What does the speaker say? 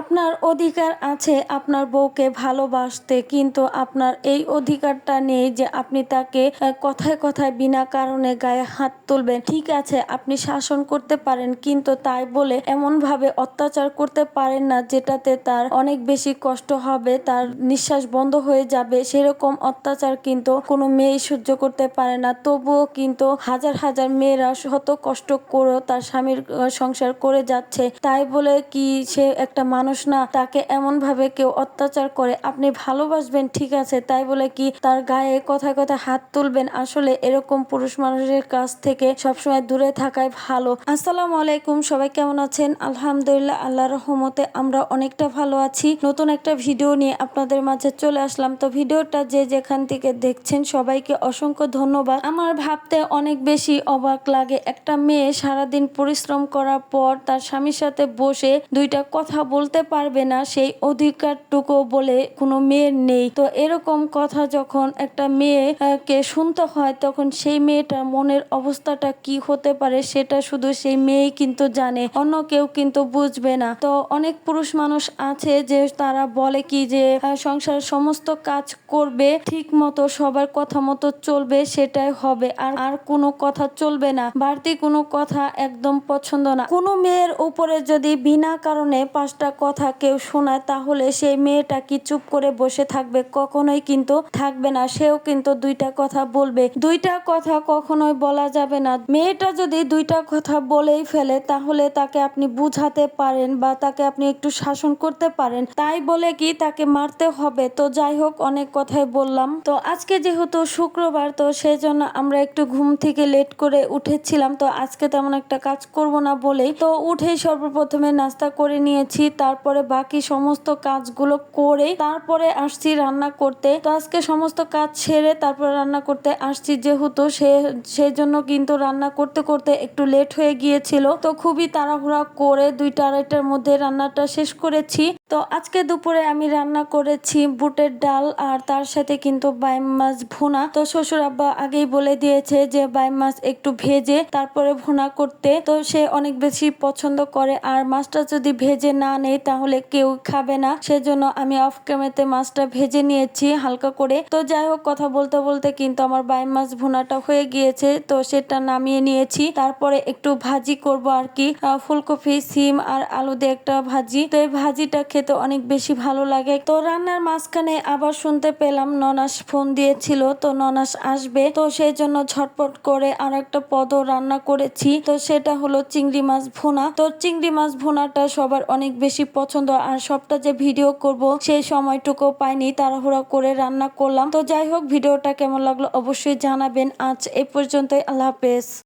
আপনার অধিকার আছে আপনার বউকে ভালোবাসতে, কিন্তু আপনার এই অধিকারটা নেই যে আপনি তাকে কথায় কথায় বিনা কারণে গায়ে হাত তুলবেন। ঠিক আছে, আপনি শাসন করতে পারেন, কিন্তু তাই বলে এমন ভাবে অত্যাচার করতে পারেন না যেটাতে তার অনেক বেশি কষ্ট হবে, তার নিঃশ্বাস বন্ধ হয়ে যাবে। সেরকম অত্যাচার কিন্তু কোনো মেয়ে সহ্য করতে পারে না। তবুও কিন্তু হাজার হাজার মেয়েরা শত কষ্ট করেও তার স্বামীর সংসার করে যাচ্ছে। তাই বলে কি সে একটা মানুষ না, তাকে এমন ভাবে কেউ অত্যাচার করে, আপনি ভালোবাসবেন, ঠিক আছে। তাই বলে কি তার গায়ে কথায় কথায় হাত তুলবেন। আসলে এরকম পুরুষ মানুষের কাছ থেকে সবসময় দূরে থাকাই ভালো। আসসালামু আলাইকুম, সবাই কেমন আছেন? আলহামদুলিল্লাহ আল্লাহ রহমতে আমরা অনেকটা ভালো আছি। নতুন একটা ভিডিও নিয়ে আপনাদের মাঝে চলে আসলাম। তো ভিডিওটা যে যেখান থেকে দেখছেন সবাইকে অসংখ্য ধন্যবাদ। আমার ভাবতে অনেক বেশি অবাক লাগে। একটা মেয়ে সারাদিন পরিশ্রম করার পর তার স্বামীর সাথে বসে দুইটা কথা বলতে পারবে না, সেই অধিকারটুকু বলে কোনো মেয়ের নেই। তো এরকম কথা যখন একটা মেয়েকে শুনতে হয়, তখন সেই মেয়েটার মনের অবস্থাটা কি হতে পারে সেটা শুধু সেই মেয়েই কিন্তু জানে, অন্য কেউ কিন্তু বুঝবে না। তো অনেক পুরুষ মানুষ আছে যে তারা বলে কি যে সংসার সমস্ত কাজ করবে ঠিক মতো সবার কথা মতো চলবে, সেটাই হবে। আর আর কোনো কথা চলবে না, বাড়তি কোনো কথা একদম পছন্দ না। কোনো মেয়ের উপরে যদি বিনা কারণে পাঁচটা কথা কেউ শোনায়, তাহলে সেই মেয়েটা কি চুপ করে বসে থাকবে? কখনোই কিন্তু থাকবে না। সেও কিন্তু দুইটা কথা বলবে। দুইটা কথা কখনোই বলা যাবে না। মেয়েটা যদি দুইটা কথা বলেই ফেলে, তাহলে তাকে আপনি বুঝাতে পারেন বা তাকে আপনি একটু শাসন করতে পারেন। তাই বলে কি তাকে মারতে হবে? তো যাই হোক, অনেক কথাই বললাম। তো আজকে যেহেতু শুক্রবার, তো সেই জন্য আমরা একটু ঘুম থেকে লেট করে উঠেছিলাম। তো আজকে তেমন একটা কাজ করব না বলেই তো উঠেই সর্বপ্রথমে নাস্তা করে নিয়েছি। তারপরে বাকি সমস্ত কাজগুলো করে তারপরে আসছি রান্না করতে। তো আজকে সমস্ত কাজ ছেড়ে তারপরে রান্না করতে আসছি যেহেতু সে, সেই জন্য কিন্তু রান্না করতে করতে একটু লেট হয়ে গিয়েছিল। তো খুবই তাড়াহুড়া করে দুইটা আড়াইটার মধ্যে রান্নাটা শেষ করেছি। তো আজকে দুপুরে আমি রান্না করেছি বুটের ডাল আর তার সাথে কিন্তু বাইম মাছ ভুনা। তো শ্বশুর আব্বা আগেই বলে দিয়েছে যে বাইম মাছ একটু ভেজে তারপরে ভুনা করতে। তো সে অনেক বেশি পছন্দ করে আর মাছটা যদি ভেজে না নেই তাহলে কেউ খাবে না। সেজন্য আমি অফ ক্যামেরাতে মাছটা ভেজে নিয়েছি হালকা করে। তো যাই হোক, কথা বলতে বলতে কিন্তু আমার বাইম মাছ ভুনাটা হয়ে গিয়েছে। তো সেটা নামিয়ে নিয়েছি। তারপরে একটু ভাজি করব আর কি। ফুলকপি, সিম আর আলু দিয়ে একটা ভাজি। তো এই ভাজিটা খেতে অনেক বেশি ভালো লাগে। তো রান্নার মাঝখানে আবার শুনতে পেলাম, ননাস ফোন দিয়েছিল, তো ননাস আসবে। তো সেই জন্য ঝটপট করে আর একটা পদ রান্না করেছি। তো সেটা হলো চিংড়ি মাছ ভুনা। তো চিংড়ি মাছ ভুনাটা সবার অনেক বেশি পছন্দ, আর সবটা যে ভিডিও করব সেই সময়টুকু পাইনি, তাড়াহুড়া করে রান্না করলাম। তো যাই হোক, ভিডিওটা কেমন লাগল অবশ্যই জানাবেন। আজ এ পর্যন্তই, আল্লাহ হাফেজ।